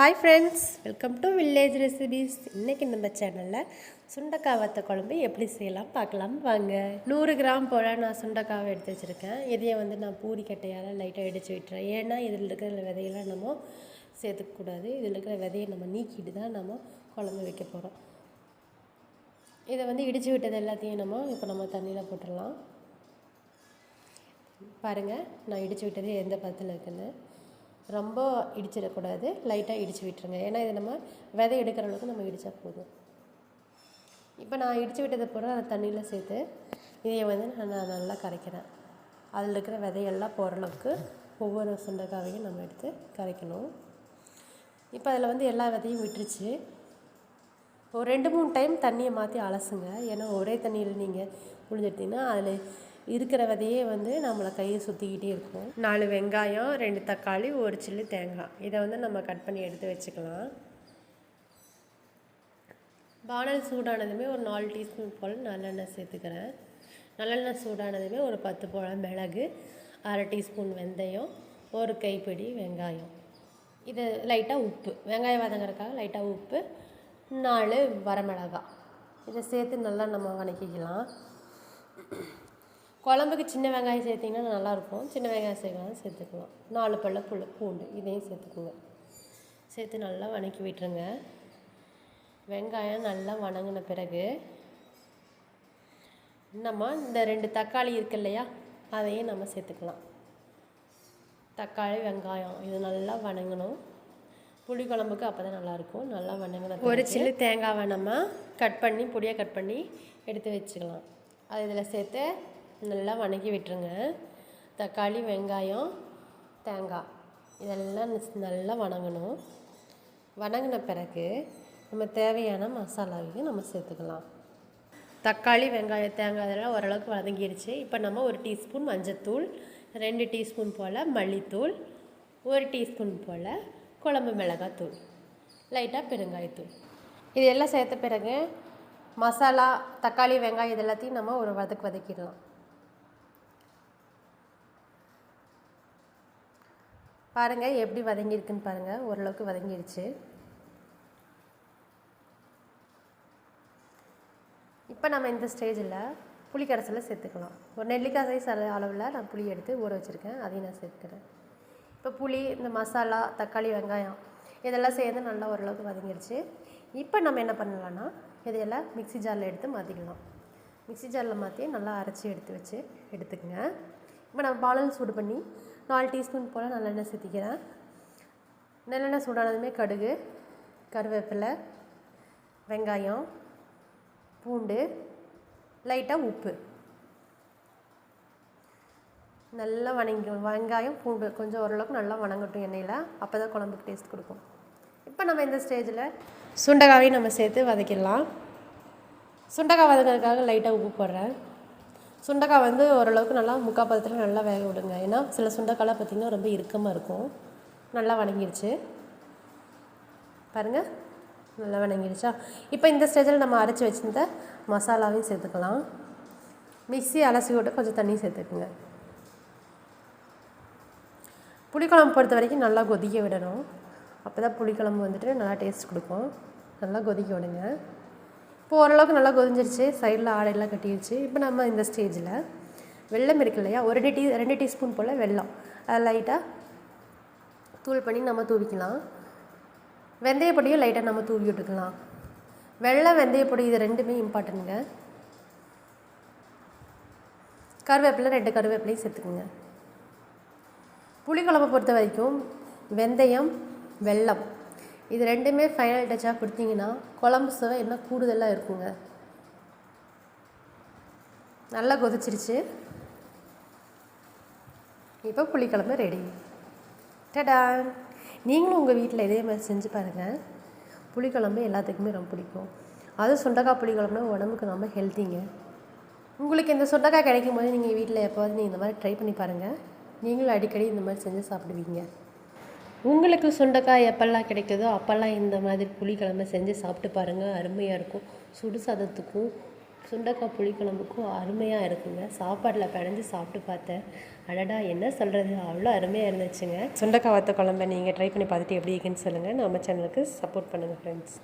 Hi friends welcome to village recipes இன்றைக்கி நம்ம சேனலில் சுண்டக்காய் வத்த குழம்பு எப்படி செய்யலாம் பார்க்கலாம். வாங்க நூறு கிராம் போல் நான் சுண்டக்காவை எடுத்து வச்சுருக்கேன். இதையை வந்து நான் பூரி கட்டையால் லைட்டாக இடித்து விட்டுறேன். ஏன்னா இதில் இருக்கிற விதையெல்லாம் நம்ம சேர்த்துக்கக்கூடாது. இதில் இருக்கிற விதையை நம்ம நீக்கிட்டு தான் நம்ம குழம்பு வைக்க போகிறோம் இதை வந்து இடித்து விட்டது எல்லாத்தையும் நம்ம இப்போ நம்ம தண்ணியில் போட்டுடலாம். பாருங்கள் நான் இடித்து விட்டது எந்த பதத்தில் இருக்குன்னு. ரொம்ப இடிச்சிடக்கூடாது. லைட்டாக இடித்து விட்டுருங்க. ஏன்னா இது நம்ம விதை எடுக்கிற அளவுக்கு நம்ம இடித்தா போதும். இப்போ நான் இடித்து விட்டதை போகிற அந்த தண்ணியில் சேர்த்து இதை வந்து நான் நல்லா கரைக்கிறேன். அதில் இருக்கிற விதையெல்லாம் போகிற அளவுக்கு ஒவ்வொரு சுண்டைக்காவையும் நம்ம எடுத்து கரைக்கணும். இப்போ அதில் வந்து எல்லா விதையும் விட்டுருச்சு. ஒரு ரெண்டு மூணு டைம் தண்ணியை மாற்றி அலசுங்க. ஏன்னா ஒரே தண்ணியில் நீங்கள் புழிஞ்செடுத்தீங்கன்னா அதில் இருக்கிற விதையே வந்து நம்மளை கையை சுற்றிக்கிட்டே இருக்கும். நாலு வெங்காயம் ரெண்டு தக்காளி ஒரு சில்லு தேங்காய். இதை வந்து நம்ம கட் பண்ணி எடுத்து வச்சுக்கலாம். பானல் சூடானதுமே ஒரு நாலு டீஸ்பூன் போல் நல்லெண்ணெய் சேர்த்துக்கிறேன். நல்லெண்ணெய் சூடானதுமே ஒரு பத்து போல் மிளகு அரை டீஸ்பூன் வெந்தயம் ஒரு கைப்பிடி வெங்காயம். இது லைட்டாக உப்பு. வெங்காயம் வதங்குறதுக்காக லைட்டாக உப்பு நாலு வரமிளகாய். இதை சேர்த்து நல்லா நம்ம வதக்கிக்கலாம். குழம்புக்கு சின்ன வெங்காயம் சேர்த்திங்கன்னா நல்லாயிருக்கும். சின்ன வெங்காயம் சேர்க்கலாம் சேர்த்துக்கலாம். நாலு பல்ல புல் பூண்டு இதையும் சேர்த்துக்குங்க. சேர்த்து நல்லா வதக்கி விட்டுருங்க. வெங்காயம் நல்லா வணங்கின பிறகு நம்ம இந்த ரெண்டு தக்காளி இருக்கு இல்லையா அதையும் நம்ம சேர்த்துக்கலாம். தக்காளி வெங்காயம் இது நல்லா வணங்கணும். புளி குழம்புக்கு அப்போ தான் நல்லாயிருக்கும். நல்லா வணங்கின ஒரு சில்லு தேங்காவை நம்ம கட் பண்ணி பொடியாக கட் பண்ணி எடுத்து வச்சுக்கலாம். அது இதில் சேர்த்து நல்லா வணக்கி விட்டுருங்க. தக்காளி வெங்காயம் தேங்காய் இதெல்லாம் நல்லா வணங்கணும். வணங்கின பிறகு நம்ம தேவையான மசாலாவையும் நம்ம சேர்த்துக்கலாம். தக்காளி வெங்காயம் தேங்காய் இதெல்லாம் ஓரளவுக்கு வதங்கிடுச்சு இப்போ நம்ம ஒரு டீஸ்பூன் மஞ்சத்தூள் ரெண்டு டீஸ்பூன் போல் மல்லித்தூள் ஒரு டீஸ்பூன் போல் குழம்பு மிளகாத்தூள் லைட்டாக பெருங்காயத்தூள். இது எல்லாம் சேர்த்த பிறகு மசாலா தக்காளி வெங்காயம் இது எல்லாத்தையும் நம்ம ஒரு வதக்கு வதக்கிடலாம். பாருங்கள் எப்படி வதங்கியிருக்குன்னு பாருங்கள் ஓரளவுக்கு வதங்கிடுச்சு இப்போ நம்ம இந்த ஸ்டேஜில் புளி கரைசலை சேர்த்துக்கலாம். ஒரு நெல்லிக்காய் சைஸ் அளவில் நான் புளி எடுத்து ஊற வச்சுருக்கேன். அதையும் நான் சேர்த்துக்கிறேன். இப்போ புளி இந்த மசாலா தக்காளி வெங்காயம் இதெல்லாம் சேர்ந்து நல்லா ஓரளவுக்கு வதங்கிடுச்சு இப்போ நம்ம என்ன பண்ணலான்னா இதையெல்லாம் மிக்சி ஜாரில் எடுத்து மாற்றிக்கலாம் மிக்சி ஜாரில் மாற்றி நல்லா அரைச்சி எடுத்து வச்சு எடுத்துக்கங்க. இப்போ நம்ம பாலல் சூடு பண்ணி நாலு டீஸ்பூன் போல் நல்லெண்ணெய் சேர்த்திக்கிறேன். நல்லெண்ணெய் சூடானதுமே கடுகு கருவேப்பிலை வெங்காயம் பூண்டு லைட்டாக உப்பு. நல்லா வணங்கி வெங்காயம் பூண்டு கொஞ்சம் ஓரளவுக்கு நல்லா வணங்கட்டும் எண்ணெயில். அப்போ தான் குழம்புக்கு டேஸ்ட் கொடுக்கும். இப்போ நம்ம இந்த ஸ்டேஜில் சுண்டைக்காவையும் நம்ம சேர்த்து வதக்கிடலாம். சுண்டைக்காய் வதக்கிறதுக்காக லைட்டாக உப்பு போடுறேன். சுண்டைக்காய் வந்து ஓரளவுக்கு நல்லா முக்கால் பதத்தில் நல்லா வேக விடுங்க. ஏன்னா சில சுண்டைக்காய்லாம் பார்த்திங்கன்னா ரொம்ப இறுக்கமாக இருக்கும். நல்லா வணங்கிடுச்சு பாருங்கள் நல்லா வணங்கிடுச்சா இப்போ இந்த ஸ்டேஜில் நம்ம அரைச்சி வச்சுருந்த மசாலாவையும் சேர்த்துக்கலாம். மிக்ஸி அலசி விட்டு கொஞ்சம் தண்ணி சேர்த்துக்குங்க. புளிக்குழம்பு பொறுத்த வரைக்கும் நல்லா கொதிக்க விடணும். அப்போ தான் புளிக்குழம்பு வந்துட்டு நல்லா டேஸ்ட் கொடுக்கும். நல்லா கொதிக்க விடுங்க. இப்போ ஓரளவுக்கு நல்லா கொதிஞ்சிருச்சு. சைடில் ஆடையெல்லாம் கட்டிடுச்சு இப்போ நம்ம இந்த ஸ்டேஜில் வெள்ளம் இருக்கு இல்லையா? ஒரு டீ ரெண்டு டீஸ்பூன் போல் வெள்ளம். அதை லைட்டாக தூள் பண்ணி நம்ம தூவிக்கலாம். வெந்தயப்பொடியும் லைட்டாக நம்ம தூவி விட்டுக்கலாம். வெள்ளம் வெந்தயப்பொடி இது ரெண்டுமே இம்பார்ட்டன்ட்டுங்க கருவேப்பிலை ரெண்டு கருவேப்பிலையும் சேர்த்துக்குங்க. புளிக்குழம்பு பொறுத்த வரைக்கும் வெந்தயம் வெள்ளம். இது ரெண்டுமே ஃபைனல் டச்சாக கொடுத்தீங்கன்னா குழம்பு சுவை இன்னும் கூடுதலாக இருக்குங்க. நல்லா கொதிச்சிருச்சு. இப்போ புளிக்குழம்பு ரெடி டடா நீங்களும் உங்கள் வீட்டில் இதே மாதிரி செஞ்சு பாருங்கள் புளிக்குழம்பு எல்லாத்துக்குமே ரொம்ப பிடிக்கும். அதுவும் சுண்டக்காய் புளிக்குழம்புனா உடம்புக்கு ரொம்ப ஹெல்த்திங்க உங்களுக்கு இந்த சுண்டக்காய் கிடைக்கும் போது நீங்கள் வீட்டில் எப்போவாது நீங்கள் இந்த மாதிரி ட்ரை பண்ணி பாருங்கள் நீங்களும் அடிக்கடி இந்த மாதிரி செஞ்சு சாப்பிடுவீங்க. உங்களுக்கு சுண்டைக்காய் எப்பெல்லாம் கிடைக்குதோ அப்போல்லாம் இந்த மாதிரி புளிக்குழம்பு செஞ்சு சாப்பிட்டு பாருங்கள் அருமையாக இருக்கும். சுடு சாதத்துக்கும் சுண்டைக்காய் புளிக்குழம்புக்கும் அருமையாக இருக்குங்க. சாப்பாட்டில் பிணைஞ்சு சாப்பிட்டு பார்த்தேன். அடடா என்ன சொல்கிறது அவ்வளோ அருமையாக இருந்துச்சுங்க. சுண்டக்காய் வத்த குழம்பை நீங்கள் ட்ரை பண்ணி பார்த்துட்டு எப்படி இருக்குன்னு சொல்லுங்கள் நம்ம சேனலுக்கு சப்போர்ட் பண்ணுங்கள் ஃப்ரெண்ட்ஸ்